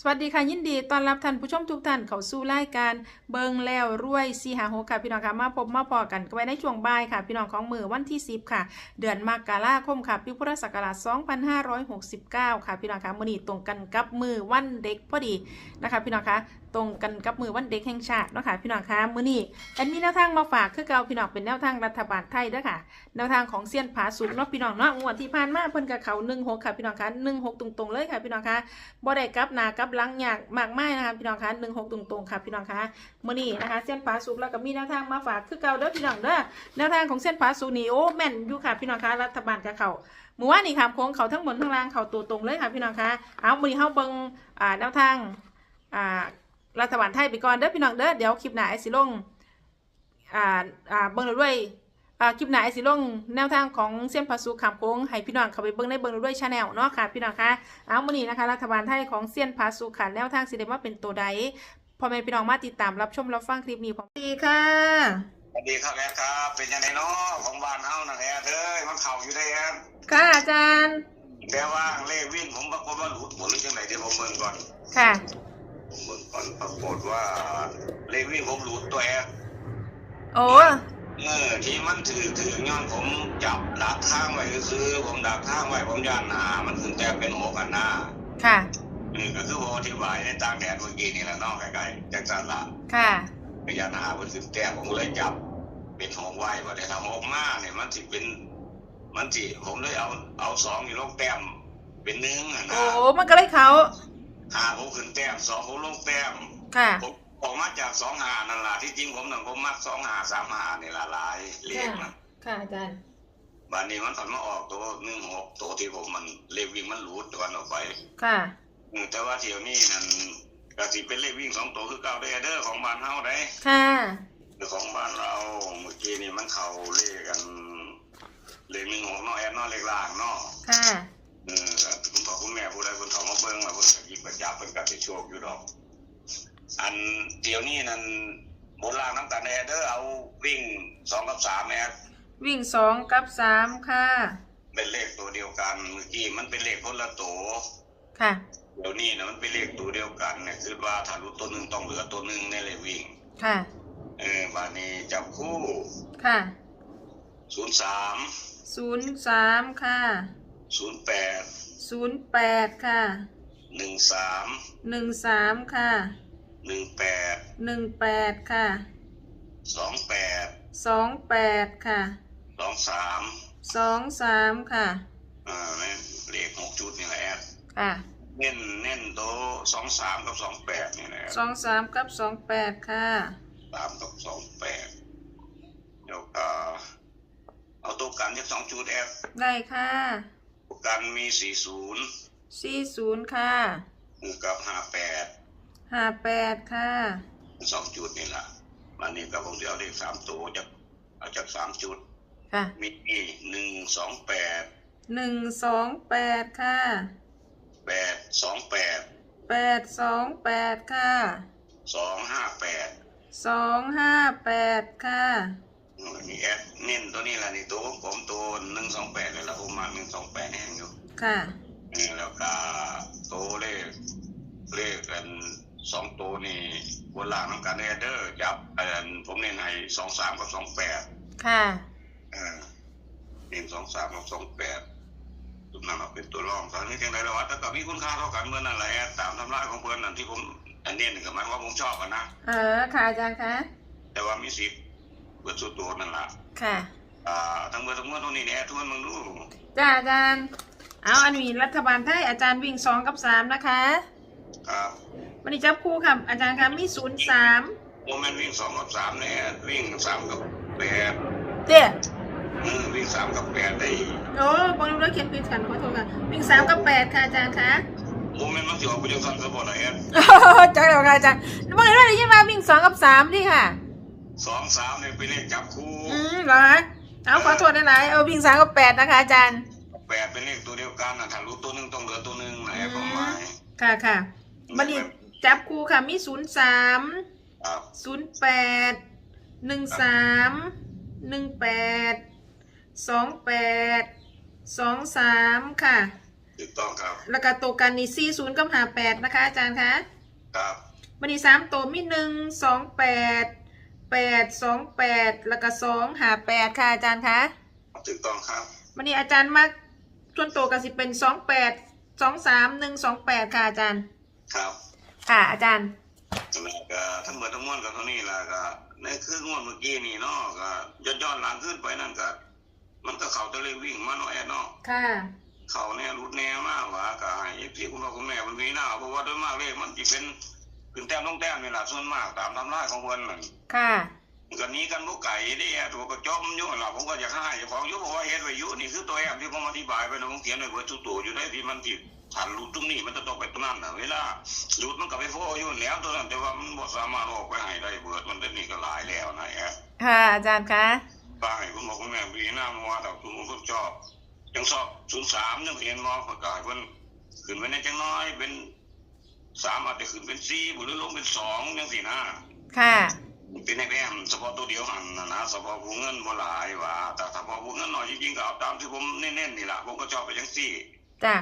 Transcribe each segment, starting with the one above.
สวัสดีค่ะยินดีต้อนรับท่านผู้ชมทุกท่านเข้าสู่รายการเบิงแล้วรวยสีหาหกค่ะพี่น้องค่ะมาพบมาพอกันไว้ในช่วงบ่ายค่ะ พี่น้องของมือวันที่ 10 ค่ะ เดือนมกราคมค่ะปีพุทธศักราช2569 ค่ะพี่น้องค่ะมื้อนี้ตรงกันกับมือวันเด็กพอดีนะคะ พี่น้องค่ะ ตรงกันกับมือวันเด็กแห่งชาติเนาะค่ะพี่น้องคะมื้อนี้แอดมีแนวทางมาฝากคือเก่าพี่น้องเป็นแนวทางรัฐบาลไทยเด้อค่ะแนวทางของเซียนผาสุกเนาะพี่น้องเนาะงวดที่ผ่านมาเพิ่นกับเขา16ค่ะพี่น้องค่ะ16ตรงๆเลยค่ะพี่น้องคะบ่ได้กลับหนากลับหลังยากมากไมายนะคะพี่น้องคะ16ตรงๆค่ะพี่น้องคะมื้อนี้นะคะเส้นผาสุกแล้วก็มีแนวทางมาฝากคือเก่าเด้อพี่น้องเด้อแนวทางของเส้นผาสุกนี่โอ้แม่นอยู่ค่ะพี่น้องคะรัฐบาลกับเขาหมู่ว่านี่ค่ะโค้งเขาทั้งบนทั้งล่างเขาตัวตรงเลยค่ะพี่น้องคะเอามือนี้าเบิงอ่าแนวทางอ่า รัฐบาลไทยไปก่อนเด้อพี่น้องเด้อเดี๋ยวคลิปหน้าไอ้สิลงอ่าอ่าเบิ่งแล้วด้วยอ่าคลิปหน้าไอสิลงแนวทางของเส้นผาสุกขามโค้งให้พี่น้องเข้าไปเบิ่งในเบิ่งด้วยชาแนลเนาะค่ะพี่น้องคะเอามื้อนี้นะคะรัฐบาลไทยของเส้นผาสุกค่ะแนวทางสิได้มาเป็นตัวใดพ่อแม่พี่น้องมาติดตามรับชมรับฟังคลิปนี้พร้อมดีค่ะสวัสดีครับแอดครับ เป็นยังไงเนาะของบ้านเฮานั่นแอดเอ้ยมันเข่าอยู่ได้แอดค่ะอาจารย์แต่ว่าเลขวิ่งผมปรากฏว่าหลุดหมดหรือจังไหนเดี๋ยวผมเบิ่งก่อนค่ะผ มเบิ่งก่อนปรากฏว่าเลขวิ่งผมหลุดตัวแอดโอ้เออที่มันถือถือย้อนผมจับดักข้างไว้คือ ผมดักข้างไว้ผมย่านหามันขึ้นแต่เป็นหกอันหน้าค่ะเออก็คือผมอธิบายในต่างแดดเมื่อกี้นี่แหละเนอกไกลๆจากสาระค่ะพยานหามันขึ้นแต่ผมเลยจับ เป็นหกไว้ว่าแต่ถ้าหกมาเนี่ยมันสิเป็นมันสิผมเลยเอาเอาสองอยู่ลงแต้มเป็นหนึ่งอะโอ้นะมันก็เลยเขา หาผมขึ้นแต้มสองผมลงแต้มค่ะ ผมออกมาจากสองหานั่นล่ะที่จริงผมนั่นผมมักสองหาสามหานี่ละหลายเลขนะค่ะอาจารย์บัดนี้มันถัดมาออกตัวหนึ่งหกตัวที่ผมมันเลขวิ่งมันหลุดตัวกันออกไป ค่ะอืมแต่ว่าเที่ยวนี้นั่นก็สิเป็นเลขวิ่งสองตัวคือเก่าได้อเด้อของบ้านเฮาได้ค่ะคือของบ้านเราเมื่อกี้นี่มันเข้าเลขกันเลขหนึ่งหกเนาะแอนเนาะเลขล่างเนาะค่ะเออคุณพ่อคุณแม่ผู้ใดคนเขามาเบิ่งแล้วคนก็หยิบกระจับเป็นกับสิโชคอยู่ดอก อันเดี๋ยวนี้นั่นบนล่างน้ำตาลแอร์เด้อเอาวิ่งสองกับสามแอร์วิ่งสองกับสามค่ะ เป็นเลขตัวเดียวกันเมื่อกี้มันเป็นเลขคนละตัวค่ะ เดี๋ยวนี้นะมันเป็นเลขตัวเดียวกันเนี่ยคือว่าถ้ารู้ตัวหนึ่งต้องเหลือตัวหนึ่งในเลขวิ่ง ค่ะเออบานี้จับคู่ค่ะศูนย์สามศูนย์สามค่ะ ศูนย์แปดศูนย์แปดค่ะหนึ่งสามหนึ่งสามค่ะหนึ่งแปดหนึ่งแปดค่ะสองแปดสองแปดค่ะสองสามสองสามค่ะอ่านี่เลขหกจุดนี่แหละแอดค่ะเน้นเน้นโตสองสามกับสองแปดนี่แหละสองสามกับสองแปดค่ะสามกับสองแปดเดี๋ยวก็เอาตัวกันจากสองจุดแอดได้ค่ะตัว กันมีสี่ศูนย์สี่ศูนย์ค่ะกับห้าแปดห้าแปดค่ะสองจุดนี่แหละมันนี่ก็ผมจะเอาเลขสามตัวจากเอาจากสามจุด ค่ะ มีหนึ่งสองแปดหนึ่งสองแปดค่ะแปดสองแปดแปดสองแปดค่ะสองห้าแปดสองห้าแปดค่ะ นี่แอดเน้นตัวนี้แหละนี่ตัวของผมตัวหนึ่งสองแปดเลยละผมมาหนึ่งสองแปดแห้งอยู่ค่ะนี่แล้วก็ตัวเลขเลขกันสองตัวนี่บนล่างน้ำกันเดอร์จับเอ่อผมเน้นให้สองสามกับสองแปดค่ะเออเน้นสองสามกับสองแปดตุนนำมาเป็นตัวรองตอนนี้จังไรละวัดแต่ก็มีคุณค่าเท่ากันเมื่อนั่นแหละแอดตามทำลายของเพื่อนนั่นที่ผมอันนี้นี่ก็หมายความว่าผมชอบกันนะเออค่ะอาจารย์คะแต่ว่ามีสิทธิ์ เปิดสุดตัวนั่นแหละค่ะอ่าทั้งเมื่อทั้งเมื่อตรงนี้เนี่ยทุกคนมึงดูจ้าอาจารย์ เอาอันนี้รัฐบาลไทยอาจารย์วิ่งสองกับสามนะคะครับวันนี้จับคู่ค่ะ อาจารย์คะมีศูนย์สามโมเมนต์วิ่งสองกับสามเนี่ยวิ่งสามกับแปดเตี้ยอืมวิ่งสามกับแปดได้โอ้บอลลูนเขียนผิดกันขอโทษค่ะวิ่งสามกับแปดค่ะอาจารย์คะโมเมนต์มันถือว่าเป็นยังสั้นสมบูรณ์นะแอดจ้าเดี๋ยวค่ะอาจารย์บางทีเราได้ยินมาวิ่งสองกับสามดิค่ะ สองสามเนี่ยเป็นเลขจับคู่อืมเหรอคะเอาขอโทษนะหลายๆเอาวิ่งสามกับแปดนะคะอาจารย์ แปดเป็นเลขตัวเดียวกันนะถ้ารู้ตัวหนึ่งต้องเหลือตัวหนึ่งนะแอดความหมายค่ะค่ะบันนี้จับคู่ค่ะมีศูนย์สามครับศูนย์แปดหนึ่งสามหนึ่งแปดสองแปดสองสามค่ะ ถูกต้องครับแล้วก็ตัวกันนี่สี่ศูนย์กับหาแปดนะคะอาจารย์คะครับวันนี้สามตัวมีหนึ่งสองแปด แปดสองแปดแล้วก็สองหาแปดค่ะอาจารย์คะถูกต้องครับวันนี้อาจารย์มักส่วนตัวก็สิเป็นสองแปดสองสามหนึ่งสองแปดค่ะอาจารย์ ครับค่ะอาจารย์แล้วก็ทั้งหมดทั้งมวลก็เท่านี้แหละก็ในคืองวดเมื่อกี้นี่เนาะก็ย้อนย้อนหลังขึ้นไปนั่นก็มันก็เขาตะเลยวิ่งมาเนาะแอดเนาะค่ะ เขาเนี่ยรุดแน่มากว่าก็ให้พี่คุณพ่อคุณแม่มันมีหน้าเพราะว่าโดยมากเลขมันจะเป็น ขึ้นแต้มลงแต้มนี่แหละส่วนมากตามทำลายของเพิ่นนั่นค่ะมันก็หนี้กันบุกไก่นี่แอดตัวก็จอมอยู่ล่ะผมก็อยากให้เจ้าของอยู่บอกว่าเฮ็ดไว้อยู่นี่คือตัวแอมที่ผมอธิบายไปนะผมเขียนไว้เบิดทุกตัวอยู่ในที่มันที่ผ่านรูตรงนี้มันจะต้องไปตรงนั้นน่ะเวลารูดมันก็ไปโฟอยู่แล้วตัวนั้นแต่ว่ามันบ่สามารถออกไปให้ได้เบิดมันเป็นนี่ก็หลายแล้วนะแอดค่ะอาจารย์คะป้าให้คุณบอกคุณแม่ปีหน้ามาว่าแต่คุณผมชอบยังชอบศูนย์สามยังเห็นมองประกาศเพิ่นขึ้นไปในจังน้อยเป็น สามอาจจะขึ้นเป็นสี่หรือลงเป็นสองยังสี่หน้าค่ะเป็นให้แอมเฉพาะตัวเดียวหันนะนะเฉพาะผู้เงินบ่หลายว่าแต่ถ้าพอผู้เงินน้อยจริงๆก็เอาตามที่ผมเน้นๆนี่แหละผมก็ชอบไปจังสี่จ้ะ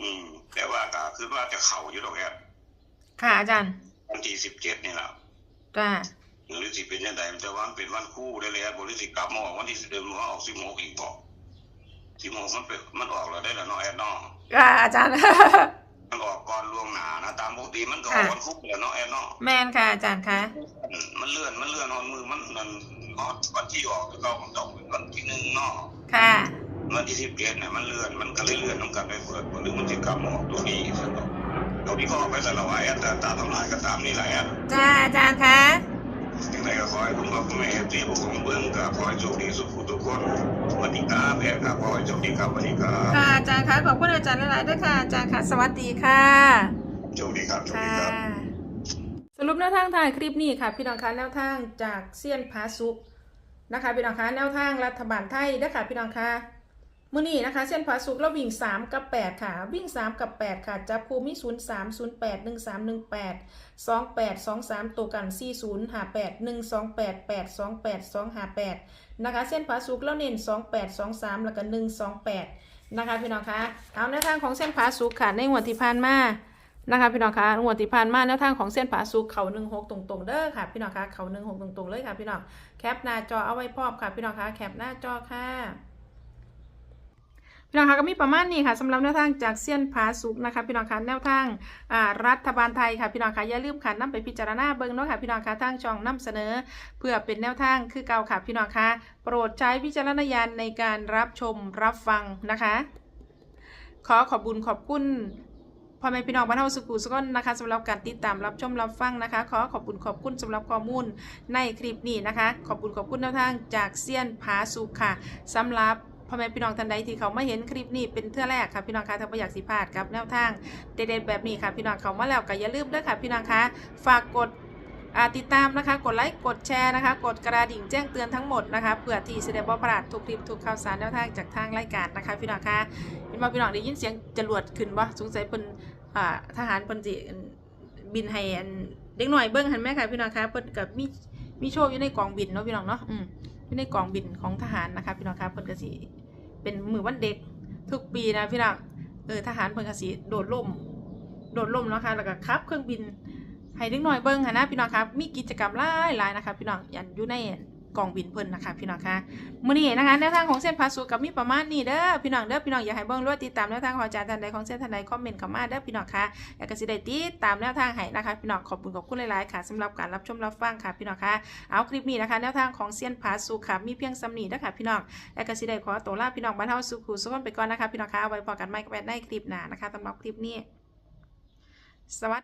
อืม แต่ว่าก็คือว่าจะเข่าอยู่ดอกแอบค่ะอาจารย์วันที่สิบเจ็ดนี่แหละจ้ะหรือสิเป็นยังไงแต่ว่ามันเป็นวันคู่ได้เลยบริสิกลับมาออกวันที่สิบเดือนมาออกสิบหกอีกบอกสิบหกมันเป็นมันออกแล้วได้แล้วเนาะแอดเนาะค่ะอาจารย์ มันออกก่อนล่วงหน้านะตามปกติมันก็ออกวันคู่แล้วเนาะแอดเนาะแมนค่ะอาจารย์คะอืมมันเลื่อนมันเลื่อนนอนมือมันนั่นฮอตวันที่ออกก็ต้องต้องเป็นวันที่หนึ่งเนาะค่ะวันที่สิบเจ็ดเนี่ยมันเลื่อนมันก็เลยเลื่อนน้ำกันไปเปิดหรือมันจะกลับมาออกตัวนี้ซะเนาะตัวนี้ก็ออกไปสารวัตรแอดแต่ตาทำลายก็ตามนี่แหละแอดจ้าอาจารย์คะ ยังไงก็ขอให้คุณพ่อคุณแม่ที่ผู้ของเบื้องก็ขอให้โชคดีสุขทุกคนสวัสดีครับแอดครับขอให้โชคดีครับสวัสดีครับค่ะอาจารย์คะขอบคุณอาจารย์หลายๆด้วยค่ะอาจารย์คะสวัสดีค่ะโชคดีครับโชคค่ะดีครับสรุปแนวทางถ่ายคลิปนี้ค่ะ พี่น้องคะแนวทางจากเซียนพาสุกนะคะพี่น้องคะแนวทางรัฐบาลไทยนะคะพี่น้องคะ มื่อนี้นะคะเซียนพาสุกเราวิ่ง 3 กับ 8 ค่ะ วิ่ง 3 กับ 8 ค่ะจับภูมิ0 3 0 8 1 3 1 8 2 8 2 3 ตัวกัน 4 0 5 8 1 2 8 8 2 8 2 5 8 นะคะ เส้นผาสุกแล้วเน้น 2 8 2 3 แล้วก็ 1 2 8 นะคะพี่น้องคะเอาแนวทางของเส้นผาสุกค่ะในงวที่ผ่านมานะคะพี่น้องคะงวดที่ผ่านมาแนวทางของเส้นผาสุกเขาหนึ่งหกตรงๆเด้อค่ะพี่น้องคะเขาหนึ่งหกตรงๆเลยค่ะพี่น้องแคปหน้าจอเอาไว้พอมค่ะพี่น้องคะแคปหน้าจอค่ะ พี่น้องคะก็มีประมาณนี้ค่ะสำหรับแนวทางจากเส้นผาสุกนะคะพี่น้องคะแนวทางรัฐบาลไทยค่ะพี่น้องคะอย่าลืมค่ะนํไปพิจารณาเบิ่งเนาะค่ะพี่น้องคะทางช่องนํเสนอ เพื่อเป็นแนวทางคือเก่าค่ะพี่น้องคะโปรดใช้วิจารณญาณในการรับชมรับฟังนะคะ ขอขอบบุญขอบคุณพ่อแม่พี่น้องบ้านเฮาสุขุสุขนนะคะสำหรับการติดตามรับชมรับฟังนะคะ ขอขอบคุณขอบคุณสำหรับข้อมูลในคลิปนี้นะคะ ขอบคุณขอบคุณแนวทางจากเซียนผาสุขค่ะสำหรับ พ่อแม่พี่น้องท่านใดที่เขามาเห็นคลิปนี้เป็นเทื่อแรกค่ะพี่น้องคะถ้าไม่อยากสิพลาดกับแนวทางเด็ดๆแบบนี้ค่ะพี่น้องเขามาแล้วก็อย่าลืมด้วยค่ะพี่น้องคะฝากกดติดตามนะคะ กดไลค์ กดแชร์นะคะ กดกระดิ่งแจ้งเตือนทั้งหมดนะคะเพื่อที่จะได้บ่พลาดทุกคลิปทุกข่าวสารแนวทางจากทางรายการนะคะ พี่น้องคะเห็นว่าพี่น้องได้ยินเสียงจรวดขึ้นบ่สงสัยเพิ่นทหารเพิ่นสิบินให้อันเด็กหน่อยเบิ่งหันแม่ค่ะพี่น้องคะเพิ่นกับมีมีโชว์อยู่ในกองบินเนาะพี่น้องเนาะอืม อยู่ในกองบินของทหารนะคะพี่น้องคะเพิ่นกสีเป็นมือวันเด็กทุกปีนะพี่น้องเออทหารเพิ่นกสีโดดร่ม โดดร่มเนาะค่ะแล้วก็ขับ เครื่องบินให้เล็กน้อยเบิ้งหันนะพี่น้องครับมีกิจกรรมหลายหลายๆนะคะพี่น้องยันอยู่ใน กองบินเพิ่นนะคะพี่น้องคะมื้อนี้นะคะแนวทางของเส้นพาสุกับมีประมาณนี้เด้อพี่น้องเด้อพี่น้องอยากให้เบิ่งรวดติดตามแนวทางของอาจารย์ท่านใดของเส้นท่านใดคอมเมนต์เข้ามาเด้อพี่น้องคะแล้วก็สิได้ติดตามแนวทางให้นะคะพี่น้องขอบคุณขอบคุณหลายๆค่ะสำหรับการรับชมรับฟังค่ะพี่น้องคะเอาคลิปนี้นะคะแนวทางของเส้นพาสุค่ะมีเพียงสำนีนะคะพี่น้องแล้วก็สิได้ขอตัวลาพี่น้องบ้านเฮาสุขุสุขนไปก่อนนะคะพี่น้องคะเอาไว้พอกันใหม่กับในคลิปหน้านะคะสำหรับคลิปนี้สวัสดี